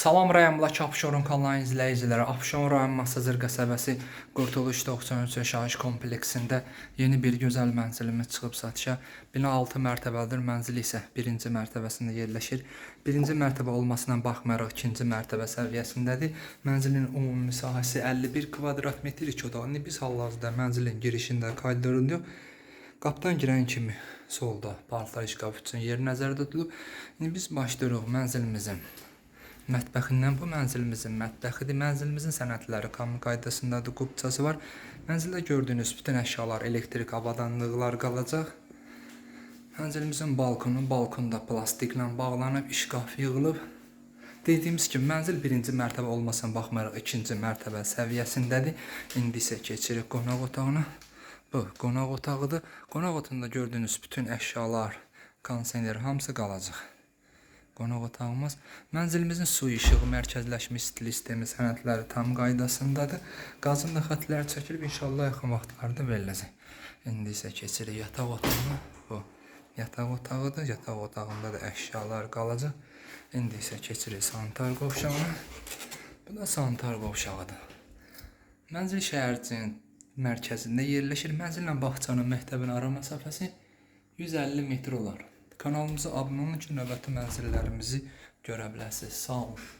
Salam rayonundakı Abşeron kanalının izləyiciləri, Abşeron rayon Masazır qəsəbəsi Qurtuluş 93 yaşayış kompleksində yeni bir gözəl mənzilimiz çıxıb satışa. Bina 6 mərtəbəlidir, mənzil isə 1-ci mərtəbəsində yerləşir. 1-ci mərtəbə olmasına baxmayaraq 2-ci mərtəbə səviyyəsindədir. Mənzilin ümumi sahəsi 51 kvadrat metr iki otaqlı. Biz hal-hazırda mənzilin girişində koridorunda Qapıdan girən kimi solda paltar şkaf üçün yer nəzərdə tutulub. İndi biz başlayırıq mənzilimizin mətbəxindən. Bu mənzilimizin mətbəxidir. Mənzilimizin sənədləri qanun qaydasındadır, qubçası var. Mənzildə gördüyünüz bütün əşyalar, elektrik avadanlıqlar qalacaq. Mənzilimizin balkonu, balkonda plastiklə bağlanıb, şkaf yığılıb. Dediyimiz kimi mənzil birinci mərtəbə olmasına baxmayaraq ikinci mərtəbə səviyyəsindədir. İndi isə keçirik qonaq otağına. Bu qonaq otağıdır. Qonaq otağında gördüyünüz bütün əşyalar, kondisioner hamısı qalacaq. Qonaq otağımız. Mənzilimizin su işığı, mərkəzləşmiş stil sistemi sənədləri tam qaydasındadır. Qazın da xətləri çəkilib inşallah yaxın vaxtlarda veriləcək. İndi isə keçirik yataq otağına. Bu yataq otağıdır. Yataq otağında da əşyalar qalacaq. İndi isə keçirik sanitar qovşağına. Bu da sanitar qovşağıdır. Mənzil şəhərcinin mərkəzində yerləşir. Mənzillə bağçanın məktəbin ara məsafəsi 150 metr olar. Kanalımıza abunə olun ki, növbəti mənzillərimizi görə biləsiniz. Sağ olun.